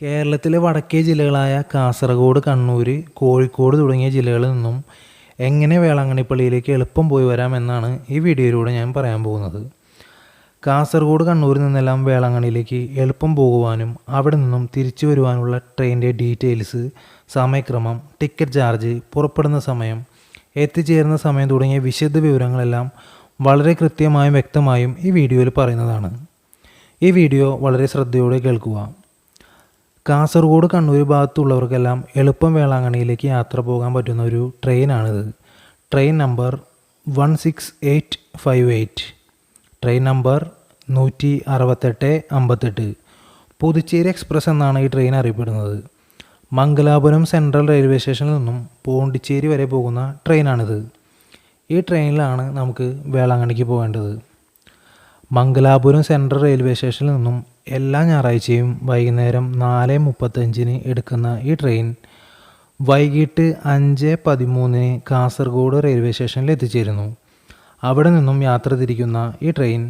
കേരളത്തിലെ വടക്കേ ജില്ലകളായ കാസർഗോഡ് കണ്ണൂർ കോഴിക്കോട് തുടങ്ങിയ ജില്ലകളിൽ നിന്നും എങ്ങനെ വേളാങ്കണ്ണിപ്പള്ളിയിലേക്ക് എളുപ്പം പോയി വരാം എന്നാണ് ഈ വീഡിയോയിലൂടെ ഞാൻ പറയാൻ പോകുന്നത്. കാസർഗോഡ് കണ്ണൂരിൽ നിന്നെല്ലാം വേളാങ്കണ്ണിയിലേക്ക് എളുപ്പം പോകുവാനും അവിടെ നിന്നും തിരിച്ചു വരുവാനുള്ള ട്രെയിനിന്റെ ഡീറ്റെയിൽസ് സമയക്രമം ടിക്കറ്റ് ചാർജ് പുറപ്പെടുന്ന സമയം എത്തിച്ചേരുന്ന സമയം തുടങ്ങിയ വിശദ വിവരങ്ങളെല്ലാം വളരെ കൃത്യമായും വ്യക്തമായും ഈ വീഡിയോയിൽ പറയുന്നതാണ്. ഈ വീഡിയോ വളരെ ശ്രദ്ധയോടെ കേൾക്കുക. കാസർഗോഡ് കണ്ണൂർ ഭാഗത്തുള്ളവർക്കെല്ലാം എളുപ്പം വേളാങ്കണ്ണിയിലേക്ക് യാത്ര പോകാൻ പറ്റുന്ന ഒരു ട്രെയിനാണിത്. Train number one six eight five eight. Train number നൂറ്റി അറുപത്തെട്ട് അമ്പത്തെട്ട്. പുതുച്ചേരി എക്സ്പ്രസ് എന്നാണ് ഈ ട്രെയിൻ അറിയപ്പെടുന്നത്. മംഗലാപുരം സെൻട്രൽ റെയിൽവേ സ്റ്റേഷനിൽ നിന്നും പോണ്ടിച്ചേരി വരെ പോകുന്ന ട്രെയിനാണിത്. ഈ ട്രെയിനിലാണ് നമുക്ക് വേളാങ്കണ്ണിക്ക് പോകേണ്ടത്. മംഗലാപുരം സെൻട്രൽ റെയിൽവേ സ്റ്റേഷനിൽ നിന്നും എല്ലാ ഞായറാഴ്ചയും വൈകുന്നേരം നാല് മുപ്പത്തഞ്ചിന് എടുക്കുന്ന ഈ ട്രെയിൻ വൈകിട്ട് അഞ്ച് പതിമൂന്നിന് കാസർഗോഡ് റെയിൽവേ സ്റ്റേഷനിൽ എത്തിച്ചേരുന്നു. അവിടെ നിന്നും യാത്ര തിരിക്കുന്ന ഈ ട്രെയിൻ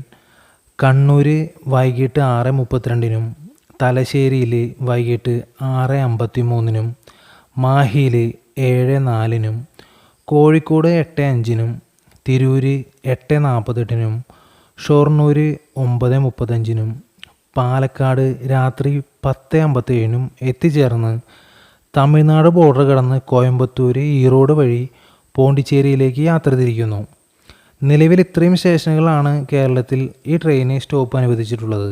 കണ്ണൂർ വൈകിട്ട് ആറ് മുപ്പത്തിരണ്ടിനും തലശ്ശേരിയിൽ വൈകിട്ട് ആറ് അമ്പത്തി മൂന്നിനും മാഹിയിൽ ഏഴ് നാലിനും കോഴിക്കോട് എട്ട് അഞ്ചിനും തിരൂർ എട്ട് നാൽപ്പത്തെട്ടിനും ഷൊർണൂർ ഒമ്പത് മുപ്പത്തഞ്ചിനും പാലക്കാട് രാത്രി പത്ത് അമ്പത്തേഴിനും എത്തിച്ചേർന്ന് തമിഴ്നാട് ബോർഡർ കടന്ന് കോയമ്പത്തൂർ ഈറോഡ് വഴി പോണ്ടിച്ചേരിയിലേക്ക് യാത്ര തിരിക്കുന്നു. നിലവിൽ ഇത്രയും സ്റ്റേഷനുകളാണ് കേരളത്തിൽ ഈ ട്രെയിന് സ്റ്റോപ്പ് അനുവദിച്ചിട്ടുള്ളത്.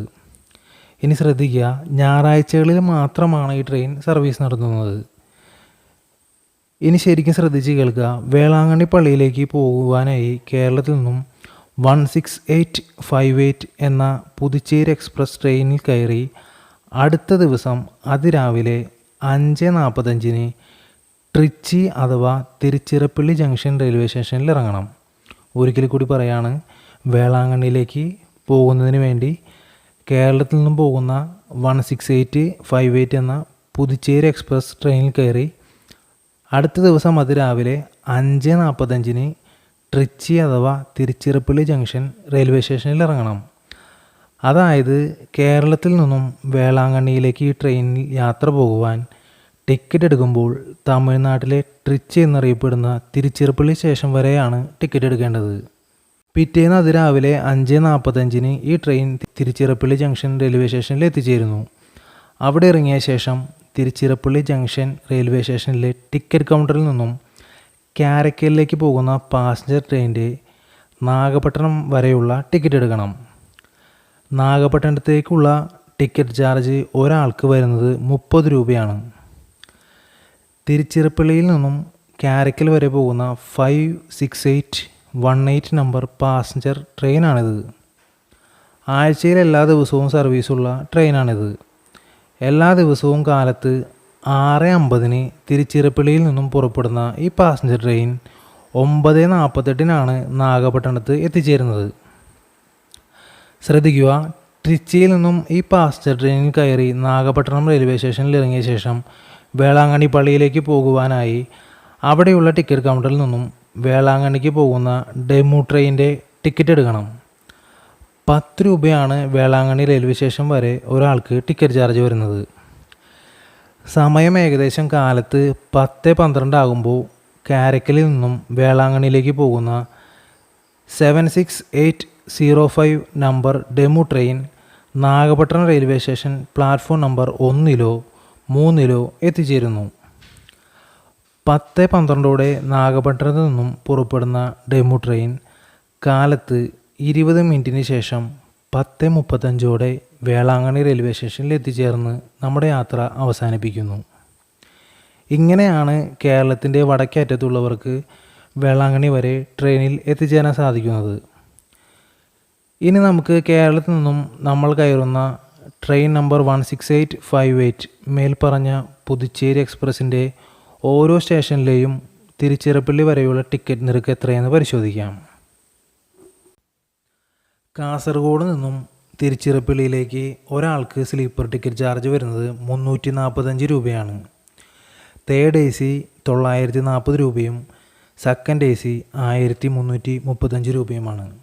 ഇനി ശ്രദ്ധിക്കുക ഞായറാഴ്ചകളിൽ മാത്രമാണ് ഈ ട്രെയിൻ സർവീസ് നടത്തുന്നത്. ഇനി ശരിക്കും ശ്രദ്ധിച്ച് കേൾക്കുക വേളാങ്കണ്ണി പള്ളിയിലേക്ക് പോകുവാനായി കേരളത്തിൽ നിന്നും one six eight five eight എന്ന പുതുച്ചേരി എക്സ്പ്രസ് ട്രെയിനിൽ കയറി അടുത്ത ദിവസം അതിരാവിലെ അഞ്ച് നാൽപ്പത്തഞ്ചിന് ട്രിച്ചി അഥവാ തിരുച്ചിറപ്പള്ളി ജംഗ്ഷൻ റെയിൽവേ സ്റ്റേഷനിൽ ഇറങ്ങണം. ഒരിക്കൽ കൂടി പറയാണ് വേളാങ്കണ്ണിയിലേക്ക് പോകുന്നതിന് വേണ്ടി കേരളത്തിൽ നിന്നും പോകുന്ന one six eight five eight എന്ന പുതുച്ചേരി എക്സ്പ്രസ് ട്രെയിനിൽ കയറി അടുത്ത ദിവസം അതിരാവിലെ അഞ്ച് നാൽപ്പത്തഞ്ചിന് ട്രിച്ചി അഥവാ തിരുച്ചിറപ്പള്ളി ജംഗ്ഷൻ റെയിൽവേ സ്റ്റേഷനിൽ ഇറങ്ങണം. അതായത് കേരളത്തിൽ നിന്നും വേളാങ്കണ്ണിയിലേക്ക് ഈ ട്രെയിനിൽ യാത്ര പോകുവാൻ ടിക്കറ്റ് എടുക്കുമ്പോൾ തമിഴ്നാട്ടിലെ ട്രിച്ചി എന്നറിയപ്പെടുന്ന തിരുച്ചിറപ്പള്ളി സ്റ്റേഷൻ വരെയാണ് ടിക്കറ്റ് എടുക്കേണ്ടത്. പിറ്റേന്ന് അതിരാവിലെ അഞ്ച് നാൽപ്പത്തഞ്ചിന് ഈ ട്രെയിൻ തിരുച്ചിറപ്പള്ളി ജംഗ്ഷൻ റെയിൽവേ സ്റ്റേഷനിൽ എത്തിച്ചേരുന്നു. അവിടെ ഇറങ്ങിയ ശേഷം തിരുച്ചിറപ്പള്ളി ജംഗ്ഷൻ റെയിൽവേ സ്റ്റേഷനിലെ ടിക്കറ്റ് കൗണ്ടറിൽ നിന്നും കാരക്കലിലേക്ക് പോകുന്ന പാസഞ്ചർ ട്രെയിനിന്റെ നാഗപട്ടണം വരെയുള്ള ടിക്കറ്റ് എടുക്കണം. നാഗപട്ടണത്തേക്കുള്ള ടിക്കറ്റ് ചാർജ് ഒരാൾക്ക് വരുന്നത് മുപ്പത് രൂപയാണ്. തിരുച്ചിറപ്പള്ളിയിൽ നിന്നും കാരക്കൽ വരെ പോകുന്ന five six eight one eight number passenger ട്രെയിനാണിത് ആഴ്ചയിൽ എല്ലാ ദിവസവും സർവീസുള്ള ട്രെയിനാണിത് എല്ലാ ദിവസവും കാലത്ത് ആറ് അമ്പതിന് തിരുച്ചിറപ്പള്ളിയിൽ നിന്നും പുറപ്പെടുന്ന ഈ പാസഞ്ചർ ട്രെയിൻ ഒമ്പത് നാൽപ്പത്തെട്ടിനാണ് നാഗപട്ടണത്ത് എത്തിച്ചേരുന്നത്. ശ്രദ്ധിക്കുക ട്രിച്ചിയിൽ നിന്നും ഈ പാസഞ്ചർ ട്രെയിനിൽ കയറി നാഗപട്ടണം റെയിൽവേ സ്റ്റേഷനിൽ ഇറങ്ങിയ ശേഷം വേളാങ്കണ്ണി പള്ളിയിലേക്ക് പോകുവാനായി അവിടെയുള്ള ടിക്കറ്റ് കൗണ്ടറിൽ നിന്നും വേളാങ്കണ്ണിക്ക് പോകുന്ന ഡെമു ട്രെയിനിന്റെ ടിക്കറ്റ് എടുക്കണം. പത്ത് രൂപയാണ് വേളാങ്കണ്ണി റെയിൽവേ സ്റ്റേഷൻ വരെ ഒരാൾക്ക് ടിക്കറ്റ് ചാർജ് വരുന്നത്. സമയം ഏകദേശം കാലത്ത് പത്ത് പന്ത്രണ്ട് ആകുമ്പോൾ കാരക്കലിൽ നിന്നും വേളാങ്കണ്ണിയിലേക്ക് പോകുന്ന seven six eight zero five number DEMU train Nagapattinam railway station platform number ഒന്നിലോ മൂന്നിലോ എത്തിച്ചേരുന്നു. പത്ത് പന്ത്രണ്ടോടെ നാഗപട്ടണത്ത് നിന്നും പുറപ്പെടുന്ന ഡെമു ട്രെയിൻ കാലത്ത് ഇരുപത് മിനിറ്റിന് ശേഷം പത്ത് മുപ്പത്തഞ്ചോടെ വേളാങ്ങണി റെയിൽവേ സ്റ്റേഷനിൽ എത്തിച്ചേർന്ന് നമ്മുടെ യാത്ര അവസാനിപ്പിക്കുന്നു. ഇങ്ങനെയാണ് കേരളത്തിന്റെ വടക്കേറ്റത്തുള്ളവർക്ക് വേളാങ്ങണി വരെ ട്രെയിനിൽ എത്തിച്ചേരാൻ സാധിക്കുന്നത്. ഇനി നമുക്ക് കേരളത്തിൽ നിന്നും നമ്മൾ കയറുന്ന train number one six eight five eight മേൽപ്പറഞ്ഞ പുതുച്ചേരി എക്സ്പ്രസിന്റെ ഓരോ സ്റ്റേഷനിലെയും തിരുച്ചിറപ്പള്ളി വരെയുള്ള ടിക്കറ്റ് നിരക്ക് എത്രയെന്ന് പരിശോധിക്കാം. കാസർഗോഡ് നിന്നും തിരുച്ചിറപ്പള്ളിയിലേക്ക് ഒരാൾക്ക് സ്ലീപ്പർ ടിക്കറ്റ് ചാർജ് വരുന്നത് മുന്നൂറ്റി നാൽപ്പത്തഞ്ച് രൂപയാണ്. തേർഡ് എ സി തൊള്ളായിരത്തി നാൽപ്പത് രൂപയും സെക്കൻഡ് എ സി ആയിരത്തി മുന്നൂറ്റി മുപ്പത്തഞ്ച് രൂപയുമാണ്.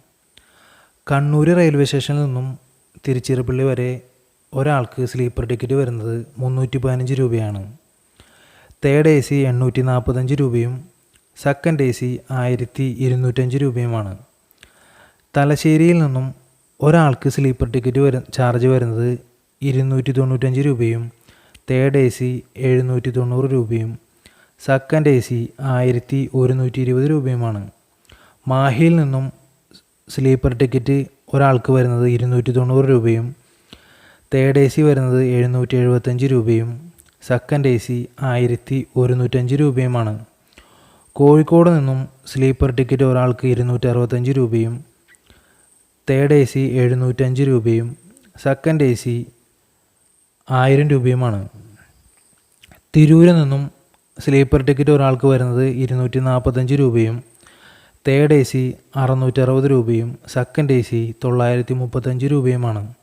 കണ്ണൂർ റെയിൽവേ സ്റ്റേഷനിൽ നിന്നും തിരുച്ചിറപ്പള്ളി വരെ ഒരാൾക്ക് സ്ലീപ്പർ ടിക്കറ്റ് വരുന്നത് മുന്നൂറ്റി പതിനഞ്ച് രൂപയാണ്. തേർഡ് എ സി എണ്ണൂറ്റി നാൽപ്പത്തഞ്ച് രൂപയും സെക്കൻഡ് എ സി ആയിരത്തി ഇരുന്നൂറ്റഞ്ച് രൂപയുമാണ്. തലശ്ശേരിയിൽ നിന്നും ഒരാൾക്ക് സ്ലീപ്പർ ടിക്കറ്റ് വര ചാർജ് വരുന്നത് ഇരുന്നൂറ്റി തൊണ്ണൂറ്റഞ്ച് രൂപയും തേർഡ് എ സി എഴുന്നൂറ്റി തൊണ്ണൂറ് രൂപയും സെക്കൻഡ് എ സി ആയിരത്തി ഒരുന്നൂറ്റി ഇരുപത് രൂപയുമാണ്. മാഹിയിൽ നിന്നും സ്ലീപ്പർ ടിക്കറ്റ് ഒരാൾക്ക് വരുന്നത് ഇരുന്നൂറ്റി തൊണ്ണൂറ് രൂപയും തേർഡ് എ സി വരുന്നത് എഴുന്നൂറ്റി എഴുപത്തഞ്ച് രൂപയും സെക്കൻഡ് എ സി ആയിരത്തി ഒരുന്നൂറ്റഞ്ച് രൂപയുമാണ്. കോഴിക്കോട് നിന്നും സ്ലീപ്പർ ടിക്കറ്റ് ഒരാൾക്ക് ഇരുന്നൂറ്റി അറുപത്തഞ്ച് രൂപയും തേർഡ് എ സി എഴുന്നൂറ്റഞ്ച് രൂപയും സെക്കൻഡ് എ സി ആയിരം രൂപയുമാണ്. തിരൂരിൽ നിന്നും സ്ലീപ്പർ ടിക്കറ്റ് ഒരാൾക്ക് വരുന്നത് ഇരുന്നൂറ്റി നാൽപ്പത്തഞ്ച് രൂപയും തേർഡ് എ സി അറുന്നൂറ്ററുപത് രൂപയും സെക്കൻഡ് എ സി തൊള്ളായിരത്തി മുപ്പത്തഞ്ച് രൂപയുമാണ്.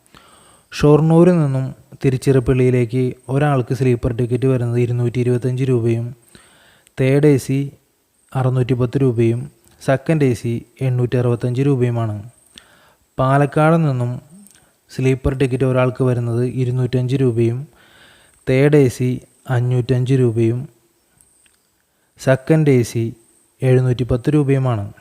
ഷൊർണൂരിൽ നിന്നും തിരുച്ചിറപ്പള്ളിയിലേക്ക് ഒരാൾക്ക് സ്ലീപ്പർ ടിക്കറ്റ് വരുന്നത് ഇരുന്നൂറ്റി ഇരുപത്തഞ്ച് രൂപയും തേർഡ് എ സി അറുന്നൂറ്റി പത്ത് രൂപയും സെക്കൻഡ് എ സി എണ്ണൂറ്റി അറുപത്തഞ്ച് രൂപയുമാണ്. പാലക്കാട് നിന്നും സ്ലീപ്പർ ടിക്കറ്റ് ഒരാൾക്ക് വരുന്നത് ഇരുന്നൂറ്റഞ്ച് രൂപയും തേർഡ് എ സി അഞ്ഞൂറ്റഞ്ച് രൂപയും സെക്കൻഡ് എ സി എഴുന്നൂറ്റി പത്ത് രൂപയുമാണ്.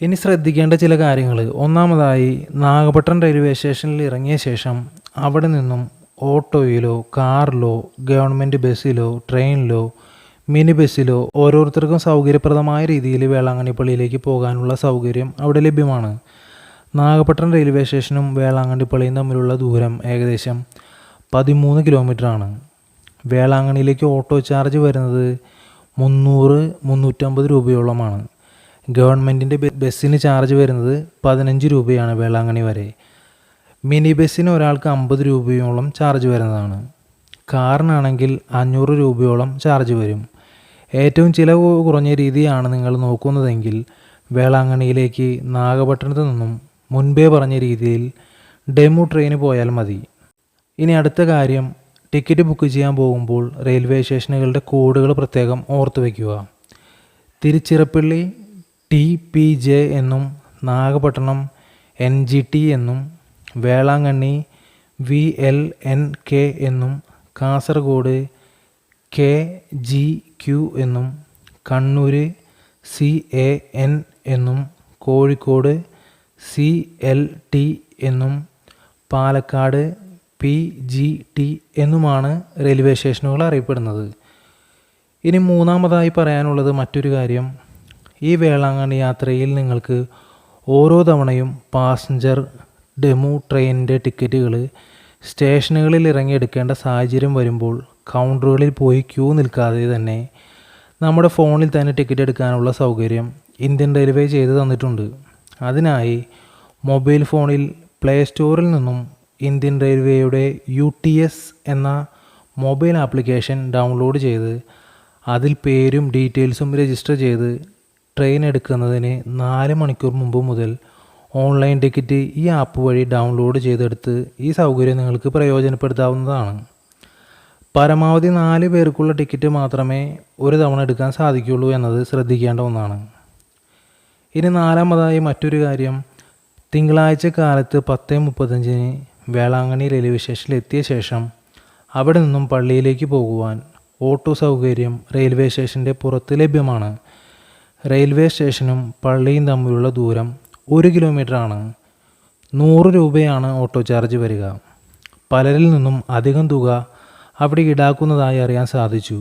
ഇനി ശ്രദ്ധിക്കേണ്ട ചില കാര്യങ്ങൾ. ഒന്നാമതായി നാഗപട്ടണം റെയിൽവേ സ്റ്റേഷനിൽ ഇറങ്ങിയ ശേഷം അവിടെ നിന്നും ഓട്ടോയിലോ കാറിലോ ഗവൺമെന്റ് ബസ്സിലോ ട്രെയിനിലോ മിനി ബസ്സിലോ ഓരോരുത്തർക്കും സൗകര്യപ്രദമായ രീതിയിൽ വേളാങ്കണ്ണിപ്പള്ളിയിലേക്ക് പോകാനുള്ള സൗകര്യം അവിടെ ലഭ്യമാണ്. നാഗപട്ടണം റെയിൽവേ സ്റ്റേഷനും വേളാങ്കണ്ണി പള്ളിയും തമ്മിലുള്ള ദൂരം ഏകദേശം പതിമൂന്ന് കിലോമീറ്റർ ആണ്. വേളാങ്കണ്ണിയിലേക്ക് ഓട്ടോ ചാർജ് വരുന്നത് മുന്നൂറ് മുന്നൂറ്റമ്പത് രൂപയോളമാണ്. ഗവൺമെന്റിന്റെ ബസ്സിന് ചാർജ് വരുന്നത് പതിനഞ്ച് രൂപയാണ് വേളാങ്കണ്ണി വരെ. മിനി ബസ്സിന് ഒരാൾക്ക് അമ്പത് രൂപയോളം ചാർജ് വരുന്നതാണ്. കാറിനാണെങ്കിൽ അഞ്ഞൂറ് രൂപയോളം ചാർജ് വരും. ഏറ്റവും ചിലവ് കുറഞ്ഞ രീതിയാണ് നിങ്ങൾ നോക്കുന്നതെങ്കിൽ വേളാങ്കണ്ണിയിലേക്ക് നാഗപട്ടണത്തു നിന്നും മുൻപേ പറഞ്ഞ രീതിയിൽ ഡെമു ട്രെയിന് പോയാൽ മതി. ഇനി അടുത്ത കാര്യം ടിക്കറ്റ് ബുക്ക് ചെയ്യാൻ പോകുമ്പോൾ റെയിൽവേ സ്റ്റേഷനുകളുടെ കോഡുകൾ പ്രത്യേകം ഓർത്തു വയ്ക്കുക. തിരുച്ചിറപ്പള്ളി ടി പി ജെ എന്നും നാഗപട്ടണം എൻ ജി ടി എന്നും Velankanni V L N K എന്നും കാസർഗോഡ് കെ ജി ക്യു എന്നും കണ്ണൂർ സി എ എൻ എന്നും കോഴിക്കോട് സി എൽ ടി എന്നും പാലക്കാട് പി ജി ടി എന്നുമാണ് റെയിൽവേ സ്റ്റേഷനുകൾ അറിയപ്പെടുന്നത്. ഇനി മൂന്നാമതായി പറയാനുള്ളത് മറ്റൊരു കാര്യം. ഈ വേളാങ്കണ്ണി യാത്രയിൽ നിങ്ങൾക്ക് ഓരോ തവണയും പാസഞ്ചർ ഡെമു ട്രെയിനിന്റെ ടിക്കറ്റുകൾ സ്റ്റേഷനുകളിൽ ഇറങ്ങിയെടുക്കേണ്ട സാഹചര്യം വരുമ്പോൾ കൗണ്ടറുകളിൽ പോയി ക്യൂ നിൽക്കാതെ തന്നെ നമ്മുടെ ഫോണിൽ തന്നെ ടിക്കറ്റ് എടുക്കാനുള്ള സൗകര്യം ഇന്ത്യൻ റെയിൽവേ ചെയ്തു തന്നിട്ടുണ്ട്. അതിനായി മൊബൈൽ ഫോണിൽ പ്ലേ സ്റ്റോറിൽ നിന്നും ഇന്ത്യൻ റെയിൽവേയുടെ യു ടി എസ് എന്ന മൊബൈൽ ആപ്ലിക്കേഷൻ ഡൗൺലോഡ് ചെയ്ത് അതിൽ പേരും ഡീറ്റെയിൽസും രജിസ്റ്റർ ചെയ്ത് ട്രെയിൻ എടുക്കുന്നതിന് നാല് മണിക്കൂർ മുമ്പ് മുതൽ ഓൺലൈൻ ടിക്കറ്റ് ഈ ആപ്പ് വഴി ഡൗൺലോഡ് ചെയ്തെടുത്ത് ഈ സൗകര്യം നിങ്ങൾക്ക് പ്രയോജനപ്പെടുത്താവുന്നതാണ്. പരമാവധി നാല് പേർക്കുള്ള ടിക്കറ്റ് മാത്രമേ ഒരു തവണ എടുക്കാൻ സാധിക്കുകയുള്ളൂ എന്നത് ശ്രദ്ധിക്കേണ്ട ഒന്നാണ്. ഇനി നാലാമതായി മറ്റൊരു കാര്യം. തിങ്കളാഴ്ച കാലത്ത് പത്ത് മുപ്പത്തഞ്ചിന് വേളാങ്കണ്ണി റെയിൽവേ സ്റ്റേഷനിൽ എത്തിയ ശേഷം അവിടെ നിന്നും പള്ളിയിലേക്ക് പോകുവാൻ ഓട്ടോ സൗകര്യം റെയിൽവേ സ്റ്റേഷന്റെ പുറത്ത് ലഭ്യമാണ്. റെയിൽവേ സ്റ്റേഷനും പള്ളിയും തമ്മിലുള്ള ദൂരം ഒരു കിലോമീറ്ററാണ് നൂറ് രൂപയാണ് ഓട്ടോ ചാർജ് വരിക. പലരിൽ നിന്നും അധികം തുക അവിടെ ഈടാക്കുന്നതായി അറിയാൻ സാധിച്ചു.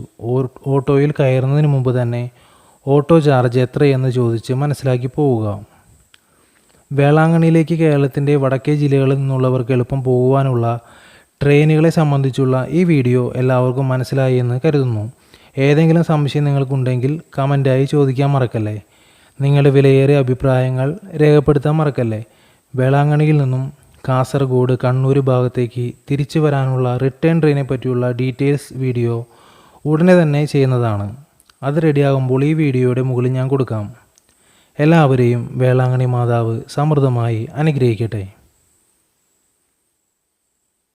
ഓട്ടോയിൽ കയറുന്നതിന് മുമ്പ് തന്നെ ഓട്ടോ ചാർജ് എത്രയെന്ന് ചോദിച്ച് മനസ്സിലാക്കി പോവുക. വേളാങ്കണ്ണിയിലേക്ക് കേരളത്തിന്റെ വടക്കേ ജില്ലകളിൽ നിന്നുള്ളവർക്ക് എളുപ്പം പോകുവാനുള്ള ട്രെയിനുകളെ സംബന്ധിച്ചുള്ള ഈ വീഡിയോ എല്ലാവർക്കും മനസ്സിലായി എന്ന് കരുതുന്നു. ഏതെങ്കിലും സംശയം നിങ്ങൾക്കുണ്ടെങ്കിൽ കമന്റായി ചോദിക്കാൻ മറക്കല്ലേ? നിങ്ങളുടെ വിലയേറിയ അഭിപ്രായങ്ങൾ രേഖപ്പെടുത്താൻ മറക്കല്ലേ? വേളാങ്കണ്ണിയിൽ നിന്നും കാസർഗോഡ് കണ്ണൂർ ഭാഗത്തേക്ക് തിരിച്ചു വരാനുള്ള റിട്ടേൺ ട്രെയിനെ പറ്റിയുള്ള ഡീറ്റെയിൽസ് വീഡിയോ ഉടനെ തന്നെ ചെയ്യുന്നതാണ്. അത് റെഡിയാകുമ്പോൾ ഈ വീഡിയോയുടെ മുകളിൽ ഞാൻ കൊടുക്കാം. എല്ലാവരെയും വേളാങ്കണി മാതാവ് സമൃദ്ധമായി അനുഗ്രഹിക്കട്ടെ.